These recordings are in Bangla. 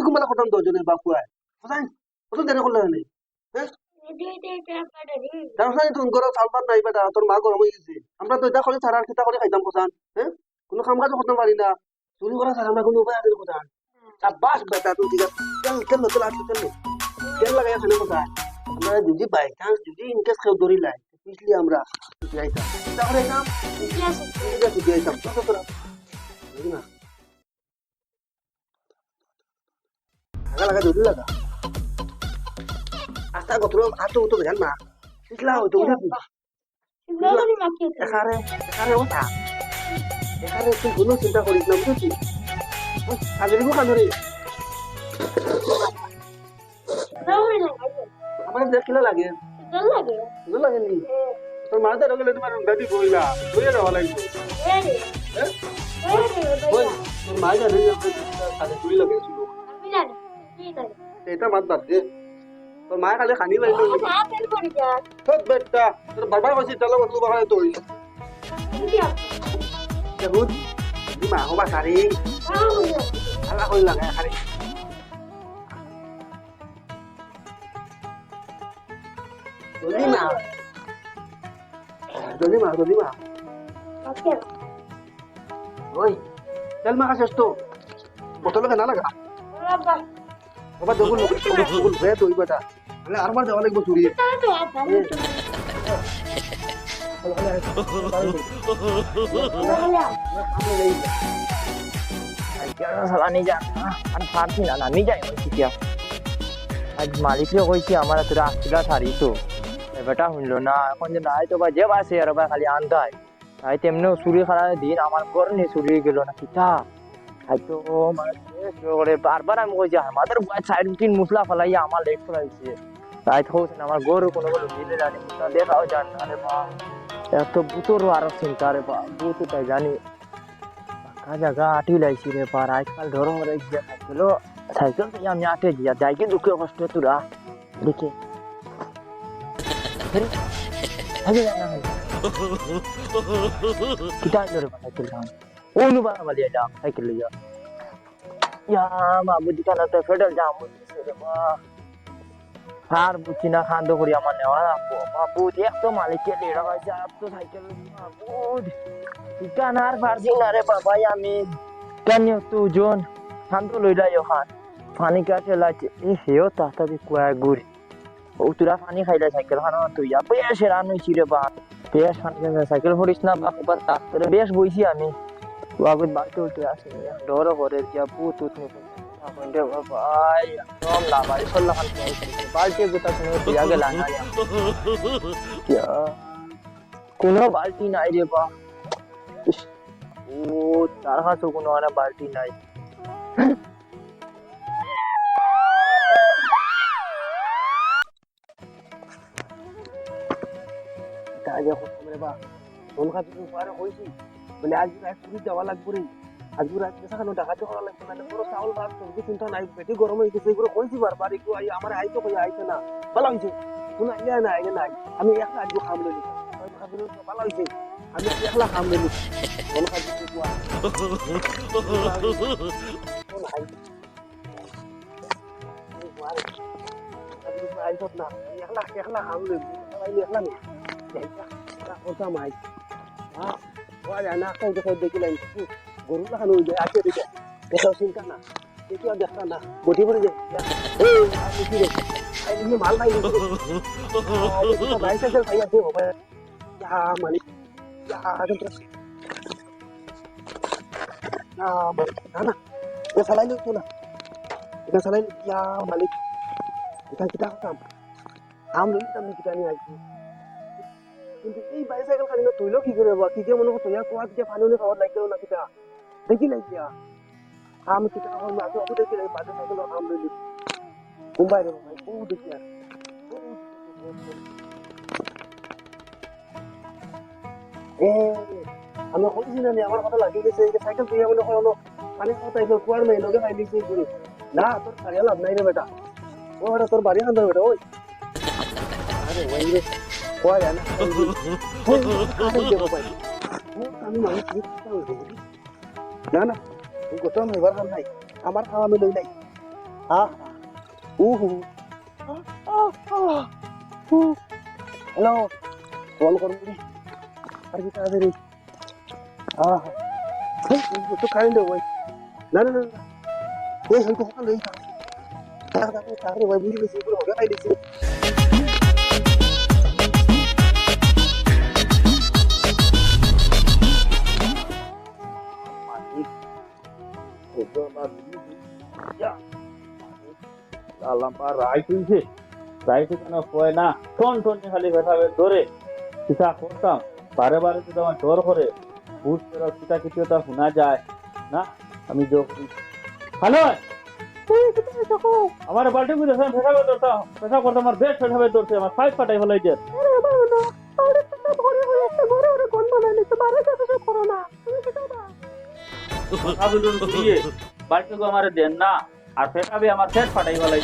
তুমি আর দজনে বাপুয়া কোথায় কোথায় দেরে করলে নেই হ্যাঁ তার সাথে তুমি করো সালবার নাই বেটা তোর মা গরম হয়ে গেছে আমরা তো এটা করে ছাড়া আর কিতা করে খাইতাম কোথান হ্যাঁ কোনো কাম কাজ করতে পারি না চুরি করা ছাড়া আমরা কোনো উপায় আছে কোথান চাবাস বেটা তুই ঠিক আছে আসতে চল তেল লাগাই আছে কোথায় আমরা যদি বাই চান্স যদি ইনকেস কেউ দৌড়ি লাই পিছলি আমরা যাইতাম তাহলে কাম ঠিক আছে যাইতাম বুঝি না। লাগা লাগা দৌড়ি লাগা। আস্তা গতর আতো তো জান না পিছলা হয়তো উঠে এখানে এখানে ওঠা এখানে তুই কোনো চিন্তা করিস না বুঝেছিস কাজের গো কাজরে আমার দেখিলে লাগে। ভালো লাগে? নি তোর মাথা রগলে তোমার গাড়ি বইলা বইয়া যাওয়া লাগবে হ্যাঁ মা এটা মাত বাদ দে। তোর মা কালে খানি তোর বারবার কইছি চলো বন্ধু বাবা তুই মা হবা সারি আলা কই লাগা খালি। জলদি মা। কাছে তো বোতল কেনা লাগা বাবা দেখুন দেখুন বে তুই বেটা মানে আরবার যাওয়া লাগবে চুরি চালানি যান আর পারছি না নামি যাই বলছি কিয়া আজ মালিককে কইছি আমার তোরা আসছিলা ছাড়িতো এবারটা শুনলো না এখন যে নাই তো বা যে বাসে আর খালি আন্দায় তাই তেমনি চুরি খারাপ দিন, আমার ঘর নিয়ে চুরি গেল না কিতা হয়তো মানে বারবার আমি কইছি, আমাদের গায়ে সাইড তিন মুসলা ফেলাই আমার লেট ফেলাইছে তাই তো হচ্ছে আমার গরু কোনো কোনো মিলে জানি দেখাও জান আরে বা। এত ভূতরও আরও চিন্তা রে বা, ভূত তাই জানি। ফাঁকা জায়গা আটি লাইছি রে পার আজকাল ধরো মরে গিয়া সাইকেল থেকে আমি আটে গিয়া যাইকে দুঃখে কষ্ট তোরা। দেখে। আগে জানা হয় Kita ada dapat cycle down. Oh, nu bana balik. Ya, federal jam না খান্দ করি আমার নেওয়া রাখব বাবু তো মালিকের লেড়া হয়েছে আর তো সাইকেল বাবু আমি কেন তুজন খান্দ লইলাই ওখান পানি কাছে লাগছে এ হেও তাড়াতাড়ি কুয়া গুড়ি ও তুরা পানি খাইলে সাইকেল খানো, তুই ইয়া বেশ রান হইছি রে বা বেশ সাইকেল হরিস না বা খবর তাড়াতাড়ি বেশ বইছি আমি। ও আগে বাড়িতে উঠে আসি ডর করে যা তুত নি রে কোনো বালতি নাই রে বা ও, তার কাছে কোনো বালতি নাই। যখন রে বা ফোন খাতে তো পারে কইছি বলে আজ রাত চুরি যাওয়া লাগবে রে। আজ রাত পেশা কেন ডাকাতি করা লাগবে না? পুরো চাউল ভাত সবজি চিন্তা নাই, পেটে গরম হয়ে গেছে, এগুলো কইছি বারবার, এগুলো আই আমার আইতো কই আইছে না। ভালো হইছে তুমি আইলে না আইলে নাই। আমি একলা আজকে খাম লইলি ভালো হইছে আমি একলা খাম লইলি খাতে তো কুয়া ফোন আই আইছত না। একলা একলা খাম লইলি আইলে একলা নেই কথা মাই হ্যাঁ ওয়া জানা কই দেখে দেখি লাই গরু লাগান হই যায় আছে দেখে দেখাও চিন্তা না দেখি আর দেখা না বটি পড়ে যায় এই আমি কি রে খাইলি মাল খাইলি বাইসাইকেল খাই আছে বাবা ইয়া মালিক ইয়া কিন্তু না না না এটা চালাই লো তো না এটা চালাই ইয়া মালিক এটা কিটা কাম আম লই তাম কিটা নি আইছি কিন্তু এই বাইসাইকেল খালি না তৈলো কি করে বা কি যে মনে করতো ইয়া কোয়া দিকে পানি নে খাওয়ার লাগল না কিটা দেখি লাগিয়া আম কিটা খাওয়ার মাঝে অবু দেখি লাগে বাজে সাইকেল আম লই মুম্বাই রে ভাই? ও দেখি আর। আমি কইছি না আমার কথা লাগি গেছে এই সাইকেল তুই মনে করো পানি কথা এসে কুয়ার মেয়ে লগে ফাইলি সেই করে না, তোর সারিয়া লাভ নাই রে বেটা। ও বেটা, তোর বাড়ি খান্দর বেটা, ওই। আরে, ওই রে। কুয়া ভাই কি না। না ও গোটা নাই। আমার খাওয়া আমি নাই। হ্যাঁ। আহ তো কারেন্ট ওই না না না না এই ভাই বুঝি খাই দিছি আল্লাহ পা রাইট হইছে রাইট কেন হয় না ঠন ঠন খালি বেঠাবে ধরে কিতা করতাম বারে বারে যদি আমার ডর করে ভূত কিতা কিছু তা শোনা যায় না আমি করি হ্যালো আমার বাল্টি বুঝে ফেসাবে ধরতাম ফেসা করতাম আমার বেশ ফেসাবে ধরছে আমার সাইজ ফাটাই বাল্টি আমার দেন না আর আমার সেট ফাটাই ফেলাই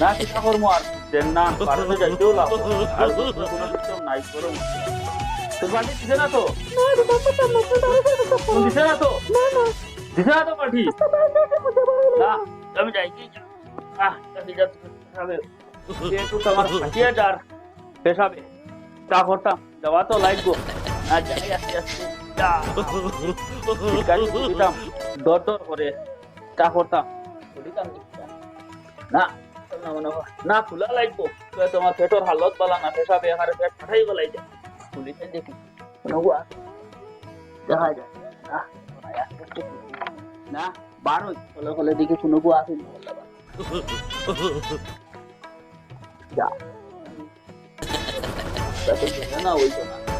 না করব আর দেন না বারোতে যাইতেও লাভ আর কোনো কিছু নাই করো তোর বাল্টি দিছে না তো? দিছে না তো। দিছে না তো? বাল্টি না। আমি যাই আহ তোমার হাঁটিয়ে যার পেশাবে চা করতাম যাওয়া তো লাগবো। না যাই আস্তে আস্তে দিতাম দর দর করে চা করতাম। দিতাম না না খোলা লাগবো। তোমার পেটর হালত বলা না পেশাবে এখানে পেট ফাটাই বলাই যায় খুলিতে দেখি দেখা যায়। না আস্তে আস্তে খুলি। না। বারো কলে কলে কোনো গুয়া আসেনি যা। না, ওই না।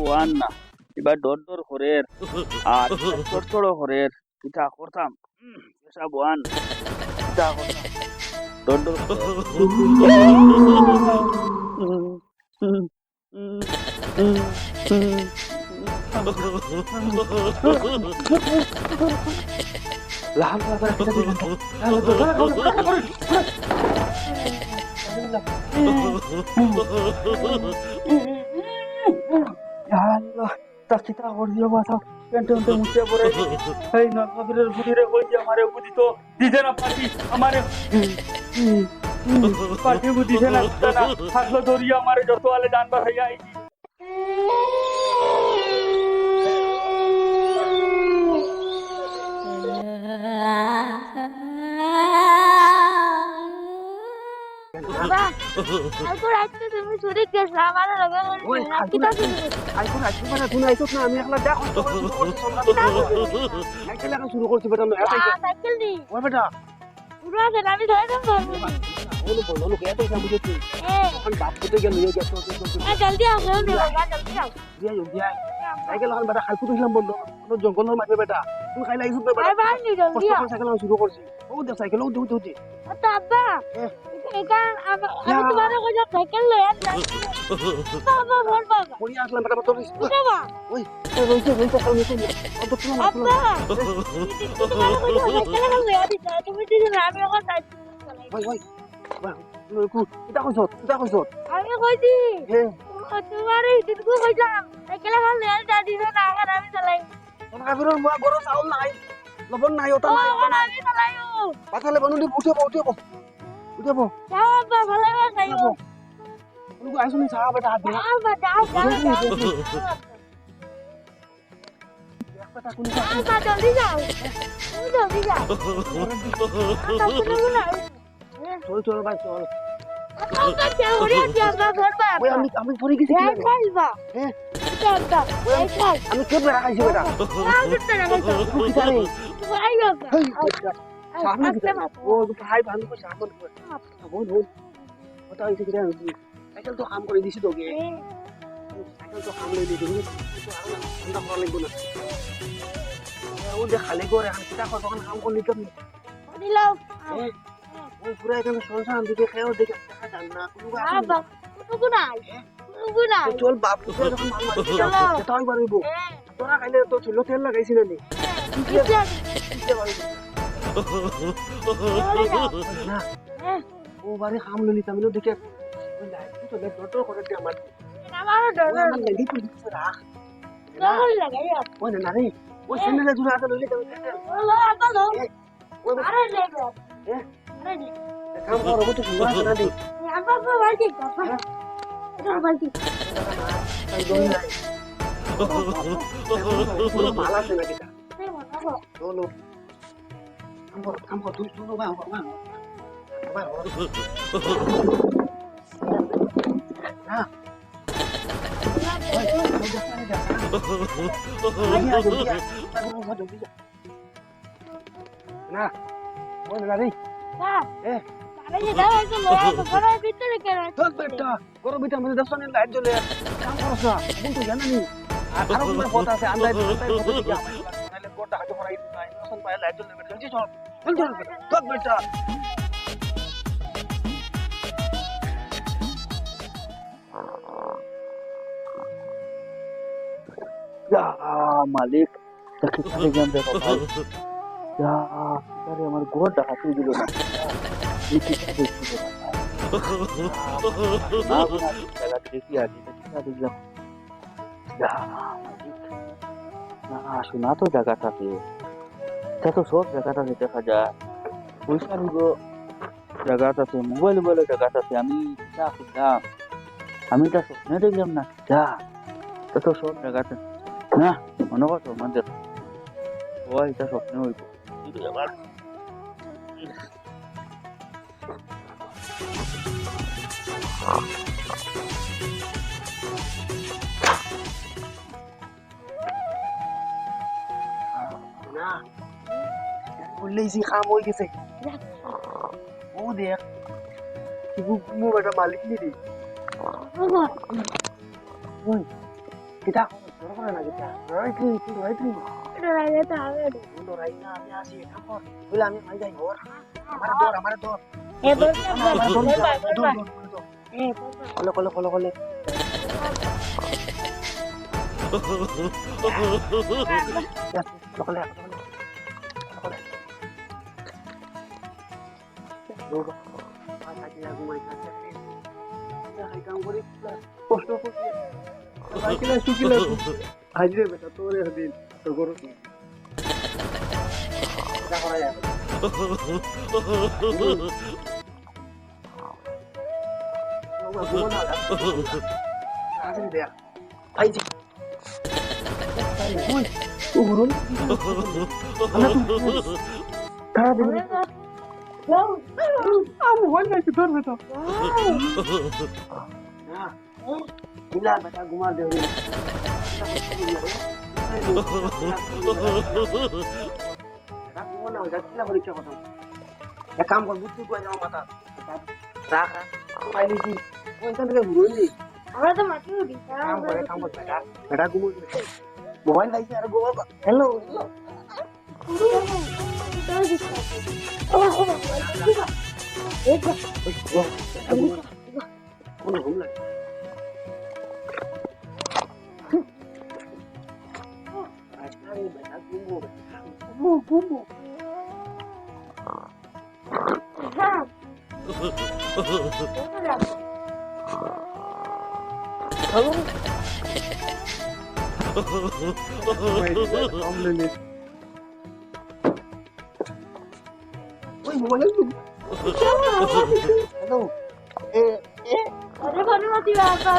ওয়ান না এবার ডর ডর হরের আর ছোট ছোট হরের পিঠা করতাম সব ওয়ান পিঠা করতাম ডর ডর লাল লাল আল্লাহ তা কিটা করদিও মাথা বুদ্ধি তো দিছে না পাটি আমারে পাটি বুদ্ধি দিছে না শুরু করছি বেটা বেটা। পুরো আছে আমি ধরে দেব ধরবো ওলো বলো লোক এত হিসাব বুঝেছি এ। এখন বাপ পুতে গেল? নিয়ে গেছো এ জলদি আও জলদি আও জলদি আও দিয়া দিয়া সাইকেল এখন বেটা খাইছু দিলাম বন্ধ। কোনো জঙ্গলের মাঝে বেটা। তুই খাই লাগিছ না বেটা। আরে বার জলদি আও সাইকেল এখন শুরু করছি। ও দে সাইকেল ও দে আব্বা। এখান আমি তোমার কাছে সাইকেল লয়ে বাবা বাবা পড়ি আসলাম তোর বাবা। ওই না লয়ে দিছা তুমি দিদি আমি এখন সাইকেল ওই ওই কু এটা কইছ এটা কইছ আমি কইছি হে। তোমার এই দিনকু সাইকেল এখন লয়ে যা দিছ না এখন আমি চালাই। তোর কাবিরর চাউল নাই লবণ নাই ওটা নাই ওটা নাই। আমি চালাইও। পাথালে বানুনি উঠে উঠে না চল চল ভাই চল আমি আমি পড়ে গেছি হ্যাঁ আমি কে বেড়া বেটা জানি সামনে ও ভাই বান্ধব কো সামনে কো বোন বোন ওটা হইছে কি সাইকেল তো কাম করে দিছি তোকে সাইকেল তো দিছি ঠান্ডা করা লাগবে না ও যে খালি করে আমি কিটা কত কাম করলি কেমনি দিলাও ওই পুরো এখানে সংসার দিকে খেয়েও দেখে দেখা না কোনো নাই চল বাপ তুই যখন মাল মারি চলো। তাই পারিব তোরা খাইলে তো চুলো তেল লাগাইছি না নি না ও বাড়ি খাম ললি তামিলো দেখে ওই লাইট তো লে ডটো করে দে আমার আমারও ডর ওই আমার লেডি পুলিশ রাখ ডর লাগে ওই না রে ওই সেনেলে জুরা আছে ললি তামিলো লো আব্বা লো ওই আরে লেগে এ আরে লে কাম করো তো জুরা আছে না দি আব্বা আব্বা বাড়ি চলো রে আরে যে আর আমার গোটা হাতে দিল না এই কি করে দেখছি রে ভাই না না দেখি আগে দেখি দেখলাম মালিক। না শোনা তো জায়গাটাতে এটা তো সব জায়গাটাতে দেখা যায় পয়সা নিব জায়গাটাতে মোবাইল মোবাইলে জায়গাটাতে আমি যা খুঁজলাম আমি তা স্বপ্নে দেখলাম না যা এটা তো সব জায়গাতে না মনে করছ আমাদের সবাই এটা স্বপ্নে হইব কিন্তু এবার না বললেই সি খাম হয়ে গেছে ও দেখ কি মু বেটা মালিক নি রে ওই কিটা তোর না কিটা রাইট নি তুই নি না আমি কাম যাই ওর আমার দর আমার এ বল দর বল বল কলে Luego, pasa que algo más hace. Deja que un gorila, posto posto. Hay que Uy, urun. Ana tuh. Kara di mana? Laut. Kamu wannan ki dor mata. Ila bata guma da ruwa. Ya kam ko butu ko jaw mata. Raka. Ai ni. Ko tan ka burundi. Ahora te mato, mobile খাইছে আর গোবর হ্যালো হ্যালো হ্যালো এ এ আরে ভালো মতি বাবা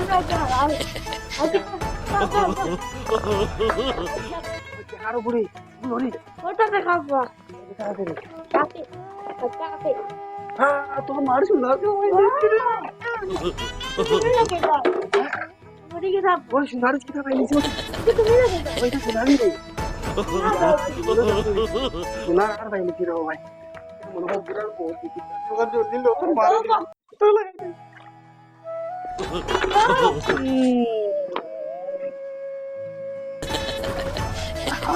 আরও বুড়ি বুড়ি ওটা দেখাবো কাকে কাকে হ্যাঁ তোর মার শুনলা তুমি লাগে দাও তুমি কি দাও ওই সোনার কি খাবে নিচে তুমি ওইটা সোনারই রে সোনার আর ভাই নিচে রাও ভাই মনে হয় বিরাট তোর জলদি লোক মার তো লাগে ও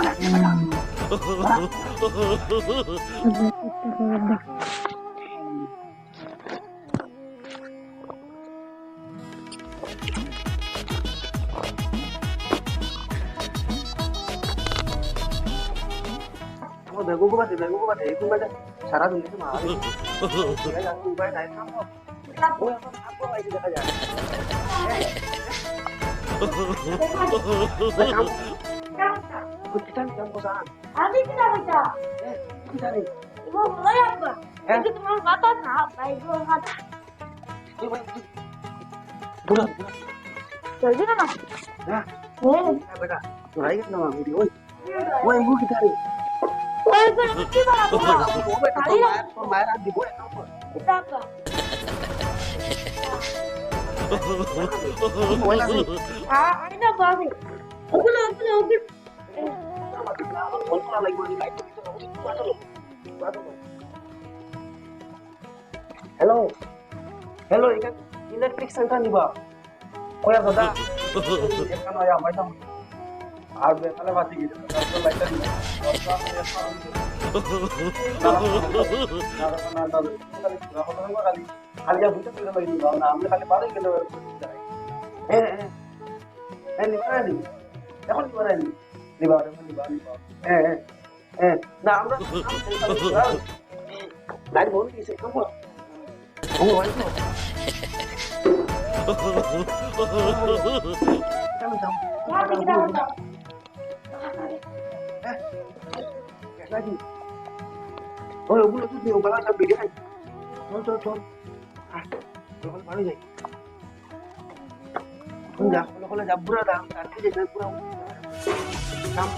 দেখো গো বাদে দেখো গো বাদে একটু বাদে সারা দিন তো মার ঠিক আছে আপনি উপায় নাই কাম ওই আমার আপু আইছে দেখা যায় কুত্তা হ্যালো হ্যালো এখানে ইলেকট্রিক সেন্টার নিবা ওয়া দাদা আর বেতালে বাতি গেছে খালি বুঝতে পেরে না আমরা খালি পারে গেলে হ্যাঁ হ্যাঁ হ্যাঁ নিবা নি এখন নিবা নি নিবা নিবা নিবা হ্যাঁ হ্যাঁ হ্যাঁ না আমরা লাইট বন্ধ দিয়েছে কেমন ও দাও নাকি ওই ওগুলো তুই ওগুলো সব বেরিয়ে আয় চল চল চল আয় ওগুলো ভালো যাই কোন যা ওগুলো ওগুলো যা বুড়া দাম তার থেকে যাই পুরো কাম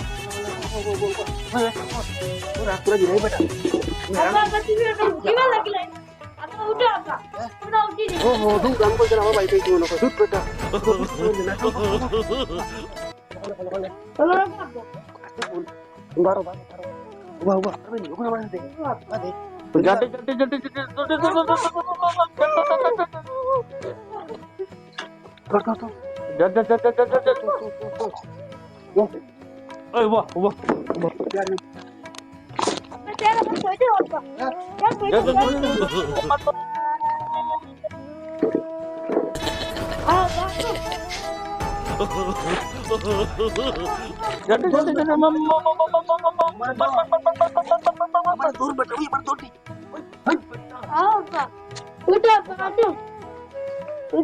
পুরা পুরা দিলাই বেটা আপা আপা তুমি ওটা কিবা লাগিলে আপা উঠো আপা ওটা উঠি ও হো তুই কাম করতে আমার বাড়িতে কি মনে কর দুধ বেটা চলো আপা বারো বারো বারো উবা উবা আরে নি ওখানে আমার সাথে আরে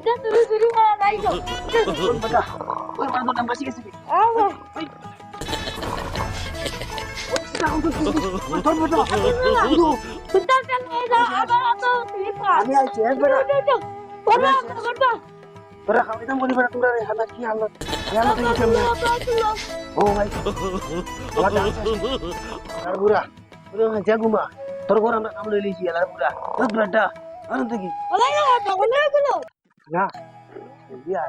যাতে যাতে যাতে যাতে কর কর কর যাতে যাতে যাতে ওই বাহ বাহ তেরা তো তো খাওয়াইতাম বলি বেটা তোমরা হালা কি হালত হালত কি কেমন ও ভাই আর বুড়া বুড়া যা ঘুমা তোর ঘর আমরা কাম লই লিছি আর বুড়া তোর বেটা আনন্দ কি না দিয়া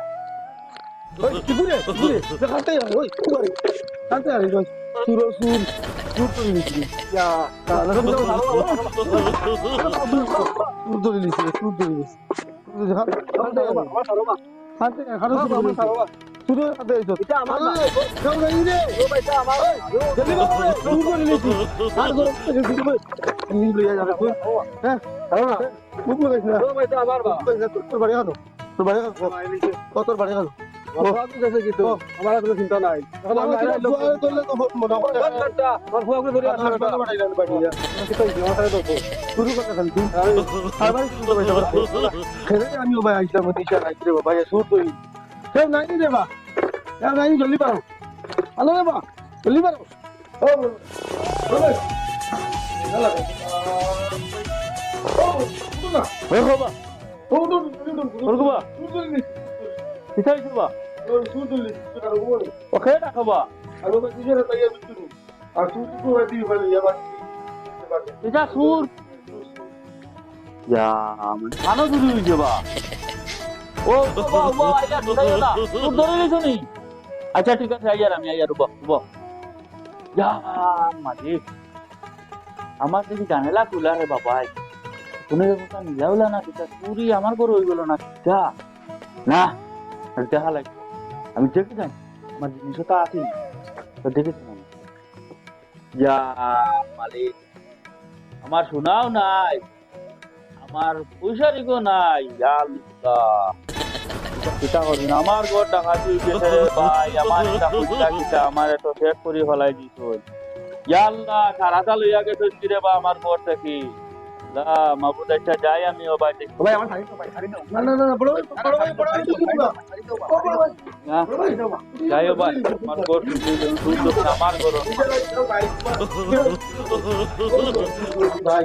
ওই বুড়ে বুড়ে দেখাতে ওই কুমারি কাতে আরে ওই সুর সুর সুর তো লিছি ইয়া তাহলে তো সুর সুর তো লিছি সুর তুই হ্যাঁ না না তো বা তোর বাড়ি গেল তোর বাড়ি গেল তোর বাড়ি গেল আমার কোনো চিন্তা নাই আমিও ভাই আইসলাম দিশা নাই রে বাবা সুর তুই নাই রে বা নাই জলদি পারো আলো রে বা জলদি পারো ও বাবা ও বাবা বাবা ধরে না তোর ধরে গেছো নি? আচ্ছা ঠিক আছে আইয়ার আমি আইয়ার ইয়া আমার দেখি জানেলা খুলা রে বাবা কোনো কথা মিলাওলা না কিতা চুরি আমার ঘর হয়ে গেল না কিতা না। দেখা লাগে আমি আমার আছে। ইয়া মালিক, আমার শোনাও নাই। আমার পয়সা দিকো নাই আল্লাহ। কিতা করবি আমার ঘর ডাকাতি ভাই, আমার কিতা আমার এত শেষ করে ফেলাই দিছ। ইয়া আল্লাহ লইয়া গেছে। রে বা আমার ঘর থেকে? লা মাবুদ আচ্ছা যাই আমি ও বাড়ি দেখি ভাই আমার শাড়ি তো ভাই শাড়ি দাও না না না বড় ভাই বড় ভাই বড় ভাই তুমি দাও ও বড় ভাই হ্যাঁ বড় ভাই দাও যাই ও ভাই আমার ঘর তুই তো আমার ঘর ভাই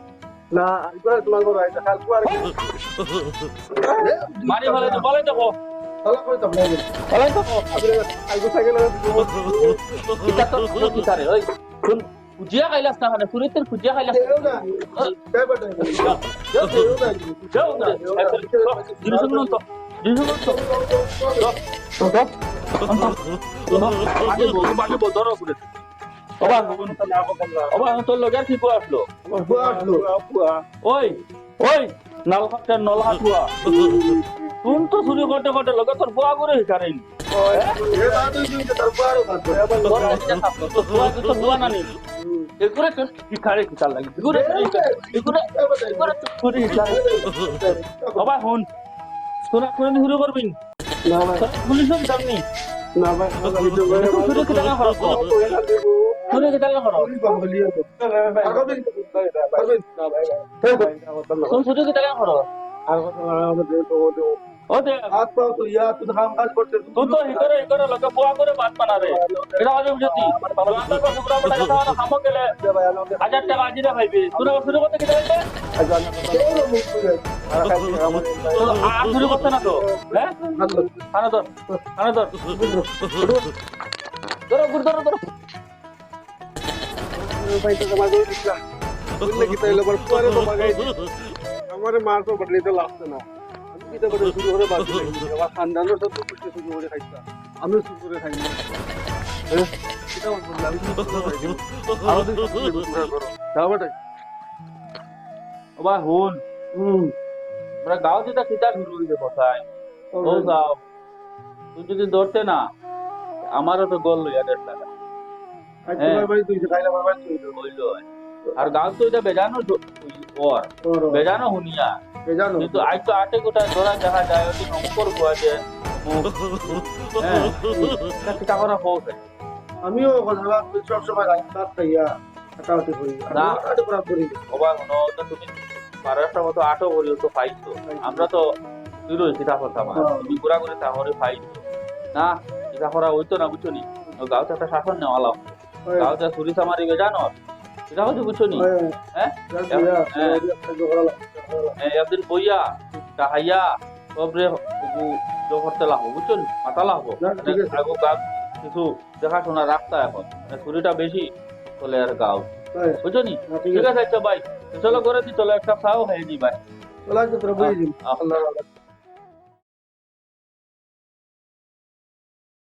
না আইবা তোমার ঘর আইতা কাল কুয়ার মারি ফেলে তো বলে দেখো তালা করে না বলে দেখো আইগো সাইকেল কিতা তো কিতা রে ওই। শুন কুজিয়া খাইলাস না মানে চুরিতের কুজিয়া খাইলাস না। কে বটে যাও যাও না। জিনিস শুনুন তো জিনিস শুনুন তো। তো তো আগে বল আগে বল ধরো করে অবা অবা তোর লগে কি কো আসলো? বুয়া আসলো। ওই ওই নাল খাতে নল হাতুয়া তো চুরি করতে করতে লগে তোর বুয়া করে হিকারেন এ বাদ হইছে যে তোর বুয়ারও কাজ তোর আইডিয়া থাকতো তোর বুয়া তো বুয়া না নি। এগুরে তোর হিকারে কি চাল লাগে এগুরে এগুরে এগুরে তোর চুরি হিকারে বাবা হুন। তোরা কোন শুরু করবিন না ভাই পুলিশের সামনে না ভাই টাকা খরচ শুরু কি টাকা খরচ কোন টাকা খরচ ও দে তুই তো হিকরে হিকরে লগে বুয়া করে বাত বানা রে এটা আজ বুঝতি বান্দা কো সুবরা বড় কথা না খামো গেলে হাজার টাকা আজিরা ভাইবি তোরা শুরু করতে কি আর শুরু করতে না তো? হ্যাঁ? খানা ধর খানা ধর। ধরো গুড় ধরো ধরো। আমার মার তো বদলে তো লাগছে না। আমি কি তো বড় শুরু করে বাদ দিলাম আমার খানদানের সব তো কিছু শুরু করে খাইছা। আমি শুরু করে খাই না। হ্যাঁ? কিটা বললাম আমি শুরু করে খাই। আমাদের শুরু করো। যাও বেটা। ও হুন। হুম। আমরা গাঁও যেটা কিতা শুরু হইছে কোথায়? ও গাও তুই যদি ধরতে না আমারও তো গোল লইয়া দেড় টাকা তুই তুই হইল। আর গাঁও তো এটা বেজানো তোর বেজানো হুনিয়া। জানো কিন্তু আজ তো আটে গোটা দেখা যায় নমকর বুয়া যে হ্যাঁ আমিও কথা করি তো তুমি বারোটা মতো আটো করিও তো পাইছো আমরা তো কথা হ্যাঁ। তুমি ঘুরা করে তাহলে পাইছো না এটা করা হইতো না বুঝছ নি? গাঁওতে একটা শাসন নেওয়া লাগতো গাঁওতে চুরি চামারি বেজানো এটা হচ্ছে বুঝছ নি হ্যাঁ? একদিন বইয়া কাহাইয়া সবরে জো করতে বুঝছ নি মাথা ঠিক আগো গাছ কিছু দেখাশোনা রাখতা এখন। মানে চুরিটা বেশি চলে আর গাঁও। বুঝছ নি ঠিক আছে। আচ্ছা ভাই চলো করে দি চলো একটা খাও হয়ে নি ভাই চলো। আল্লাহ আল্লাহ।